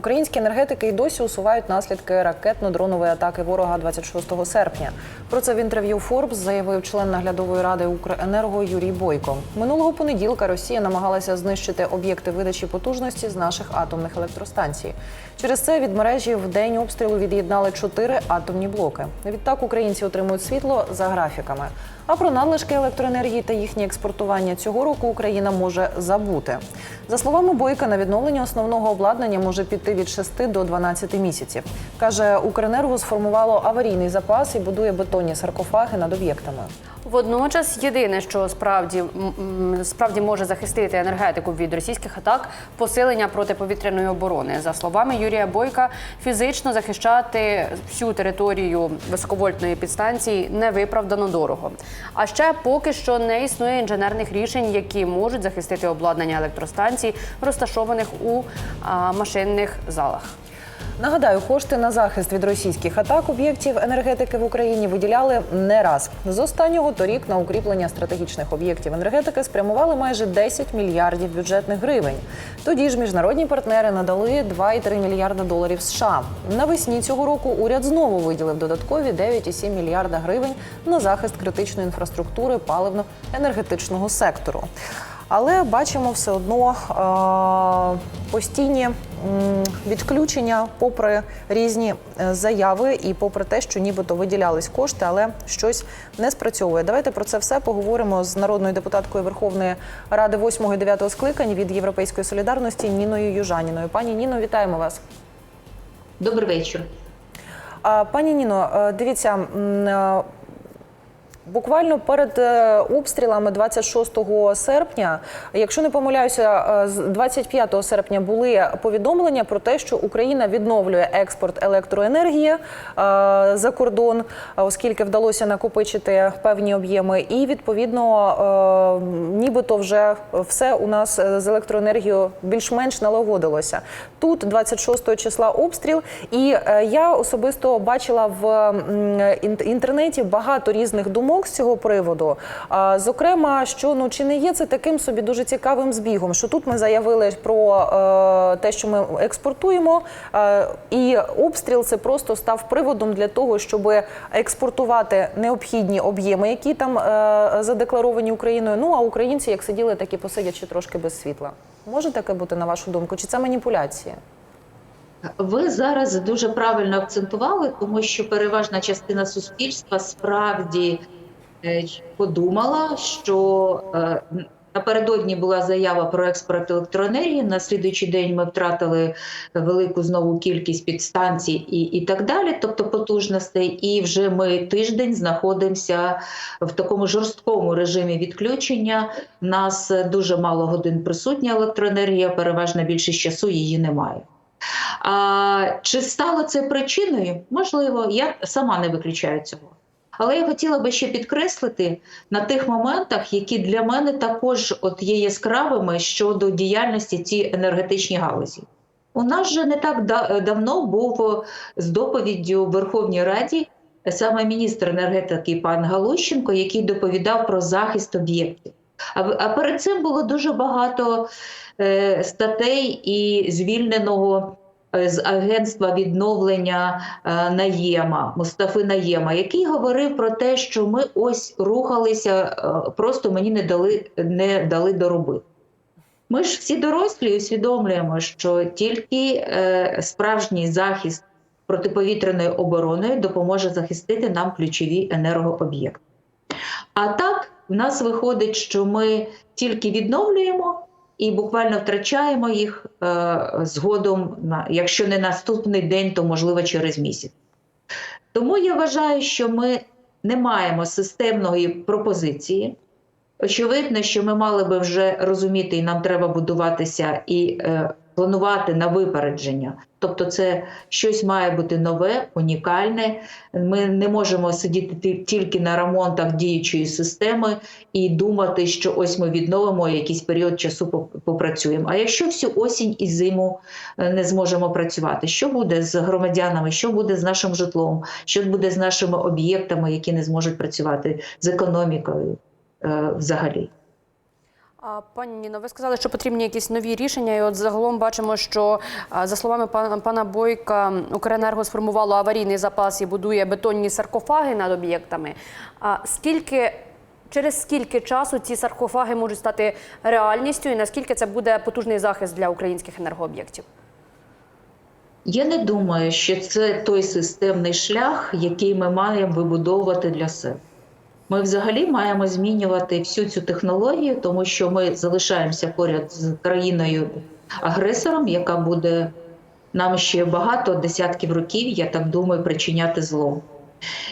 Українські енергетики й досі усувають наслідки ракетно-дронової атаки ворога 26 серпня. Про це в інтерв'ю Forbes заявив член наглядової ради Укренерго Юрій Бойко. Минулого понеділка Росія намагалася знищити об'єкти видачі потужності з наших атомних електростанцій. Через це від мережі в день обстрілу від'єднали чотири атомні блоки. Відтак українці отримують світло за графіками. А про надлишки електроенергії та їхнє експортування цього року Україна може забути. За словами Бойка, на відновлення основного обладнання може піти від 6 до 12 місяців. Каже, Укренерго сформувало аварійний запас і будує бетонні саркофаги над об'єктами. Водночас, єдине, що справді справді може захистити енергетику від російських атак, посилення протиповітряної оборони. За словами Юрія Бойка, фізично захищати всю територію високовольтної підстанції невиправдано дорого. А ще поки що не існує інженерних рішень, які можуть захистити обладнання електростанцій, розташованих у машинних залах. Нагадаю, кошти на захист від російських атак об'єктів енергетики в Україні виділяли не раз. З останнього торік на укріплення стратегічних об'єктів енергетики спрямували майже 10 мільярдів бюджетних гривень. Тоді ж міжнародні партнери надали 2,3 мільярда доларів США. Навесні цього року уряд знову виділив додаткові 9,7 мільярда гривень на захист критичної інфраструктури паливно-енергетичного сектору. Але бачимо все одно е, постійні відключення, попри різні е, заяви, і попри те, що нібито виділялись кошти, але щось не спрацьовує. Давайте про це все поговоримо з народною депутаткою Верховної Ради 8 і 9 скликань від Європейської солідарності Ніною Южаніною. Пані Ніно, вітаємо вас. Добрий вечір. Пані Ніно, е, дивіться. Е, Буквально перед е, обстрілами 26 серпня, якщо не помиляюся, е, з 25 серпня були повідомлення про те, що Україна відновлює експорт електроенергії е, за кордон, е, оскільки вдалося накопичити певні об'єми, і відповідно, е, нібито вже все у нас е, з електроенергією більш-менш налагодилося. Тут 26 числа обстріл, і е, я особисто бачила в інтернеті багато різних думок з цього приводу. А, Зокрема, що ну чи не є це таким собі дуже цікавим збігом? Що тут ми заявили про е, те, що ми експортуємо, е, і обстріл це просто став приводом для того, щоб експортувати необхідні об'єми, які там е, задекларовані Україною. Ну а українці як сиділи, так і посидячи трошки без світла. Може таке бути на вашу думку? Чи це маніпуляція? Ви зараз дуже правильно акцентували, тому що переважна частина суспільства справді подумала, що е, напередодні була заява про експорт електроенергії. На слідуючий день ми втратили велику знову кількість підстанцій і, і так далі, тобто потужностей. І вже ми тиждень знаходимося в такому жорсткому режимі відключення. У нас дуже мало годин присутня електроенергія, переважна більшість часу її немає. А, чи стало це причиною? Можливо, я сама не виключаю цього. Але я хотіла би ще підкреслити на тих моментах, які для мене також от є яскравими щодо діяльності цієї енергетичній галузі. У нас же не так давно був з доповіддю в Верховній Раді саме міністр енергетики пан Галущенко, який доповідав про захист об'єктів. А, перед цим було дуже багато е, статей і звільненого е, з агентства відновлення е, Наєма, Мустафи Наєма, який говорив про те, що ми ось рухалися, е, просто мені не дали, не дали доробити. Ми ж всі дорослі усвідомлюємо, що тільки е, справжній захист протиповітряної оборони допоможе захистити нам ключові енергооб'єкти. А так, в нас виходить, що ми тільки відновлюємо і буквально втрачаємо їх е, згодом, якщо не наступний день, то можливо через місяць. Тому я вважаю, що ми не маємо системної пропозиції. Очевидно, що ми мали би вже розуміти, і нам треба будуватися і е, планувати на випередження. Тобто, це щось має бути нове, унікальне. Ми не можемо сидіти тільки на ремонтах діючої системи і думати, що ось ми відновимо якийсь період часу попрацюємо. А якщо всю осінь і зиму е, не зможемо працювати, що буде з громадянами, що буде з нашим житлом, що буде з нашими об'єктами, які не зможуть працювати з економікою? е, взагалі. Пані Ніно, ви сказали, що потрібні якісь нові рішення, і от загалом бачимо, що за словами пана Бойка, Укренерго сформувало аварійний запас і будує бетонні саркофаги над об'єктами. А скільки через скільки часу ці саркофаги можуть стати реальністю, і наскільки це буде потужний захист для українських енергооб'єктів? Я не думаю, що це той системний шлях, який ми маємо вибудовувати для себе. Ми взагалі маємо змінювати всю цю технологію, тому що ми залишаємося поряд з країною-агресором, яка буде нам ще багато десятків років, я так думаю, причиняти зло.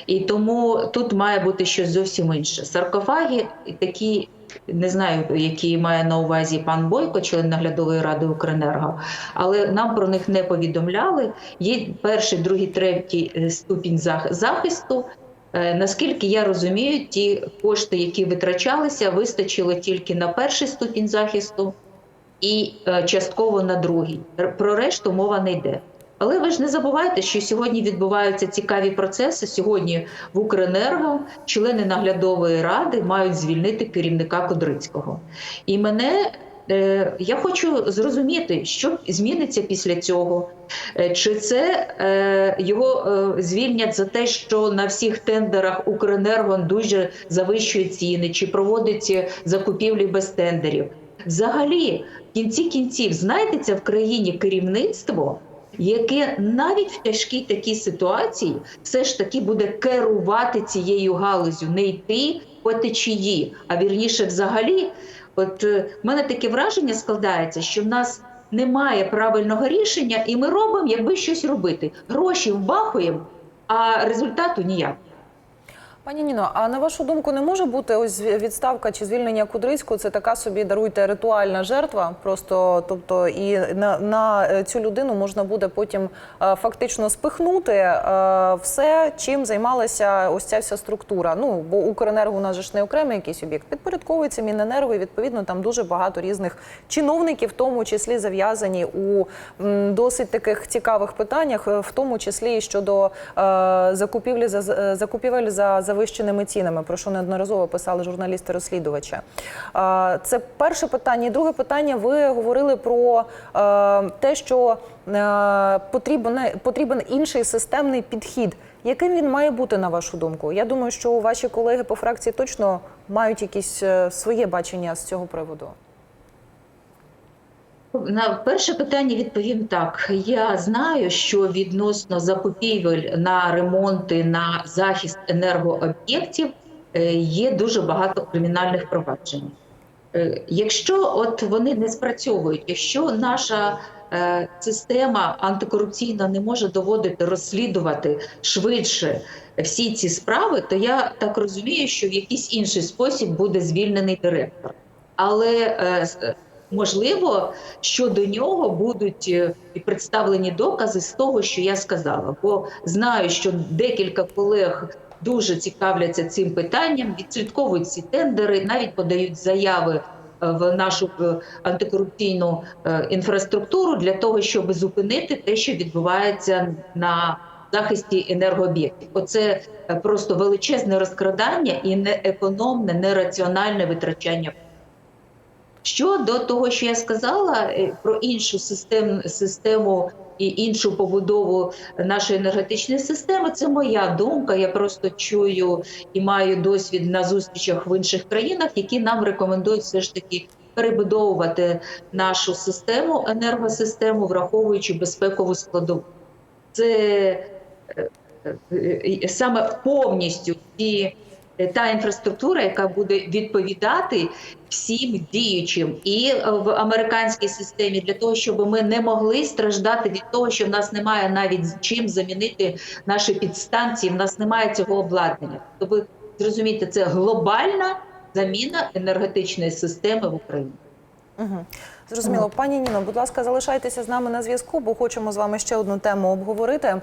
І тому тут має бути щось зовсім інше. Саркофаги такі, не знаю, які має на увазі пан Бойко, член наглядової ради Укренерго, але нам про них не повідомляли. Є перший, другий, третій е, ступінь зах- захисту. Е, Наскільки я розумію, ті кошти, які витрачалися, вистачило тільки на перший ступінь захисту і е, частково на другий. Про решту мова не йде. Але ви ж не забувайте, що сьогодні відбуваються цікаві процеси. Сьогодні в Укренерго члени наглядової ради мають звільнити керівника Кудрицького. І мене я хочу зрозуміти, що зміниться після цього. Е, Чи це е, його е, звільнять за те, що на всіх тендерах Укренерго дуже завищує ціни, чи проводить закупівлі без тендерів? Взагалі, в кінці кінців, знайдеться в країні керівництво, яке навіть в тяжкій такій ситуації все ж таки буде керувати цією галузю, не йти по течії, а вірніше, взагалі, от е, в мене таке враження складається, що в нас немає правильного рішення, і ми робимо, якби щось робити. Гроші вбахуємо, а результату ніяк. Пані Ніно, а на вашу думку, не може бути ось відставка чи звільнення Кудрицького? Це така собі даруйте ритуальна жертва. Просто тобто, і на, на е, цю людину можна буде потім е, фактично спихнути е, все, чим займалася ось ця вся структура. Ну бо Укренерго у нас же ж не окремий якийсь об'єкт, підпорядковується Міненерго, і відповідно там дуже багато різних чиновників, в тому числі зав'язані у досить таких цікавих питаннях, в тому числі і щодо закупівлі за закупівель за завищеними цінами, про що неодноразово писали журналісти-розслідувачі. Це перше питання. І друге питання. Ви говорили про е, те, що е, потрібен, потрібен інший системний підхід. Яким він має бути на вашу думку? Я думаю, що ваші колеги по фракції точно мають якісь е, своє бачення з цього приводу. На перше питання відповім так. Я знаю, що відносно закупівель на ремонти на захист енергооб'єктів е, є дуже багато кримінальних проваджень. Е, Якщо от вони не спрацьовують, якщо наша е, система антикорупційна не може доводити розслідувати швидше всі ці справи, то я так розумію, що в якийсь інший спосіб буде звільнений директор. Але можливо, що до нього будуть е, представлені докази з того, що я сказала. Бо знаю, що декілька колег дуже цікавляться цим питанням, відслідковують ці тендери, навіть подають заяви е, в нашу е, антикорупційну інфраструктуру для того, щоб зупинити те, що відбувається на захисті енергооб'єктів. Оце просто величезне розкрадання і неекономне, нераціональне витрачання. Щодо того, що я сказала е, про іншу систем, систему і іншу побудову нашої енергетичної системи, це моя думка. Я просто чую і маю досвід на зустрічах в інших країнах, які нам рекомендують все ж таки перебудовувати нашу систему, енергосистему, враховуючи безпекову складову. Це е, е, саме повністю е, та інфраструктура, яка буде відповідати всім діючим і е, в американській системі для того, щоб ми не могли страждати від того, що в нас немає навіть чим замінити наші підстанції. В нас немає цього обладнання. Тобто, ви зрозумієте, це глобальна заміна енергетичної системи в Україні. Угу. Зрозуміло, пані Ніно, будь ласка, залишайтеся з нами на зв'язку, бо хочемо з вами ще одну тему обговорити.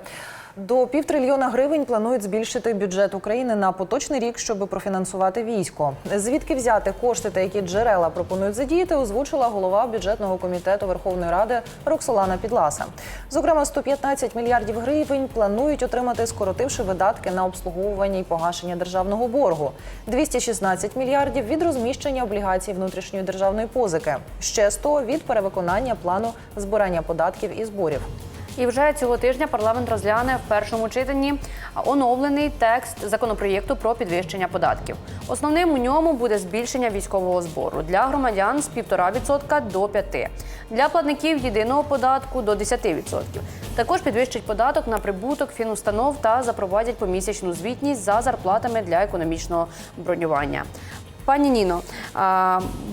До півтрильйона гривень планують збільшити бюджет України на поточний рік, щоб профінансувати військо. Звідки взяти кошти та які джерела пропонують задіяти, озвучила голова бюджетного комітету Верховної Ради Роксолана Підласа. Зокрема, 115 мільярдів гривень планують отримати, скоротивши видатки на обслуговування і погашення державного боргу, 216 мільярдів від розміщення облігацій внутрішньої державної позики, ще 100 від перевиконання плану збирання податків і зборів. І вже цього тижня парламент розгляне в першому читанні оновлений текст законопроєкту про підвищення податків. Основним у ньому буде збільшення військового збору для громадян з 1,5% до 5%, для платників єдиного податку до 10%. Також підвищать податок на прибуток фінустанов та запровадять помісячну звітність за зарплатами для економічного бронювання. Пані Ніно,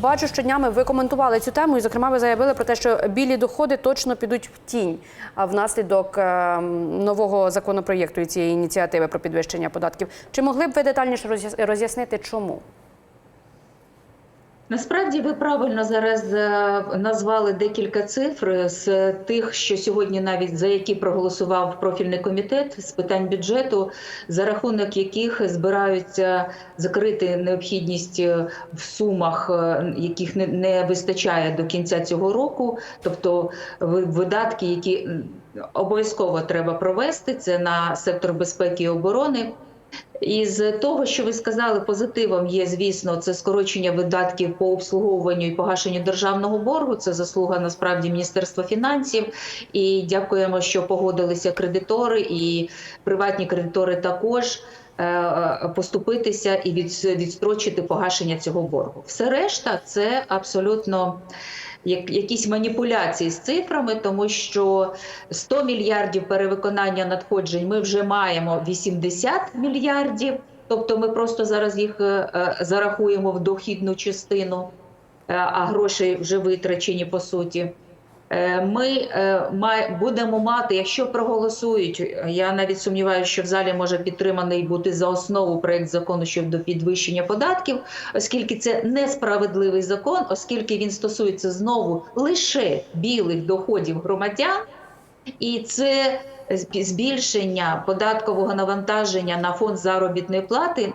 бачу, що днями ви коментували цю тему, і зокрема ви заявили про те, що білі доходи точно підуть в тінь а, внаслідок е, нового законопроєкту і цієї ініціативи про підвищення податків. Чи могли б ви детальніше роз'яс- роз'яснити, чому? Насправді ви правильно зараз е, назвали декілька цифр з тих, що сьогодні навіть за які проголосував профільний комітет з питань бюджету, за рахунок яких збираються закрити необхідність е, в сумах, е, яких не, вистачає до кінця цього року, тобто ви- видатки, які обов'язково треба провести, це на сектор безпеки і оборони. Із того, що ви сказали, позитивом є, звісно, це скорочення видатків по обслуговуванню і погашенню державного боргу. Це заслуга насправді Міністерства фінансів. І дякуємо, що погодилися кредитори і приватні кредитори також. Е, е, Поступитися і відстрочити погашення цього боргу. Все решта це абсолютно як якісь маніпуляції з цифрами, тому що 100 мільярдів перевиконання надходжень ми вже маємо 80 мільярдів. Тобто ми просто зараз їх е, зарахуємо в дохідну частину, а гроші вже витрачені по суті. Е, Ми е, будемо мати, якщо проголосують, я навіть сумніваюся, що в залі може підтриманий бути за основу проект закону щодо підвищення податків, оскільки це несправедливий закон, оскільки він стосується знову лише білих доходів громадян, і це збільшення податкового навантаження на фонд заробітної плати.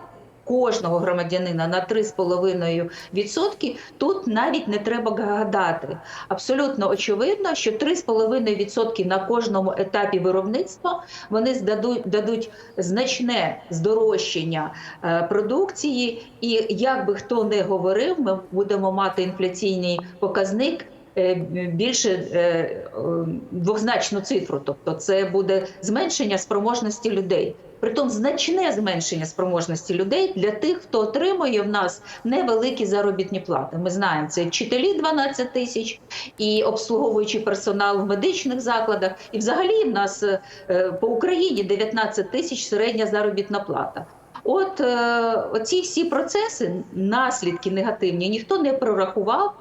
Кожного громадянина на 3,5%, тут навіть не треба гадати. Абсолютно очевидно, що 3,5% на кожному етапі виробництва вони здадуть дадуть значне здорожчання е, продукції. І як би хто не говорив, ми будемо мати інфляційний показник. е, Більше е, двозначну цифру, тобто це буде зменшення спроможності людей. Притом значне зменшення спроможності людей для тих, хто отримує в нас невеликі заробітні плати. Ми знаємо, це вчителі 12 тисяч і обслуговуючий персонал в медичних закладах. І взагалі в нас е, по Україні 19 тисяч середня заробітна плата. От е, оці всі процеси, наслідки негативні, ніхто не прорахував.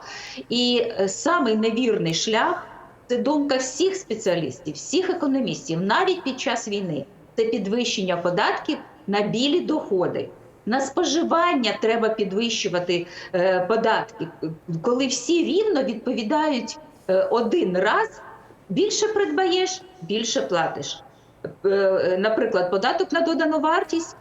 І е, самий невірний шлях це думка всіх спеціалістів, всіх економістів, навіть під час війни. Це підвищення податків на білі доходи. На споживання треба підвищувати е, податки, коли всі рівно відповідають е, один раз. Більше придбаєш, більше платиш. Е, Наприклад, податок на додану вартість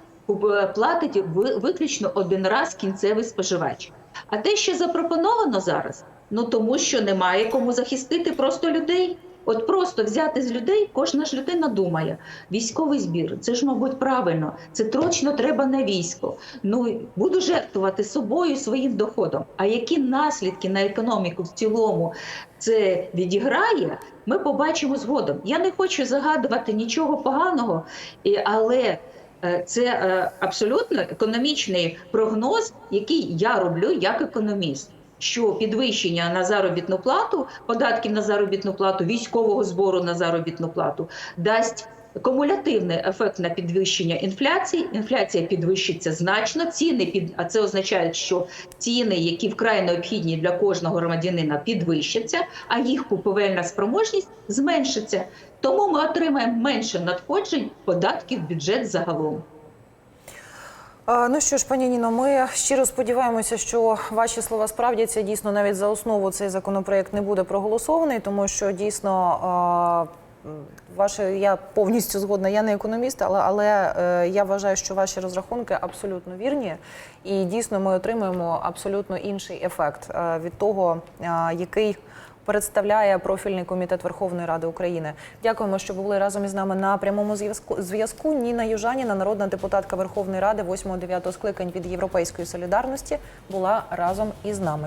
платить виключно один раз кінцевий споживач. А те, що запропоновано зараз, ну тому що немає кому захистити просто людей. От просто взяти з людей, кожна ж людина думає, військовий збір, це ж, мабуть, правильно, це точно треба на військо. Ну буду жертвувати собою своїм доходом. А які наслідки на економіку в цілому це відіграє, ми побачимо згодом. Я не хочу загадувати нічого поганого, але е, це е, абсолютно економічний прогноз, який я роблю як економіст. Що підвищення на заробітну плату, податків на заробітну плату, військового збору на заробітну плату дасть кумулятивний ефект на підвищення інфляції. Інфляція підвищиться значно. Ціни під а це означає, що ціни, які вкрай необхідні для кожного громадянина, підвищаться, а їх купівельна спроможність зменшиться. Тому ми отримаємо менше надходжень податків в бюджет загалом. Ну що ж, пані Ніно, ми щиро сподіваємося, що ваші слова справдяться. Дійсно, навіть за основу цей законопроект не буде проголосований, тому що дійсно. Ваше я повністю згодна. Я не економіст, але але е, я вважаю, що ваші розрахунки абсолютно вірні, і дійсно ми отримуємо абсолютно інший ефект е, від того, е, який представляє профільний комітет Верховної Ради України. Дякуємо, що були разом із нами на прямому зв'язку. Зв'язку Ніна Южаніна, народна депутатка Верховної Ради 8-9 скликань від Європейської солідарності, була разом із нами.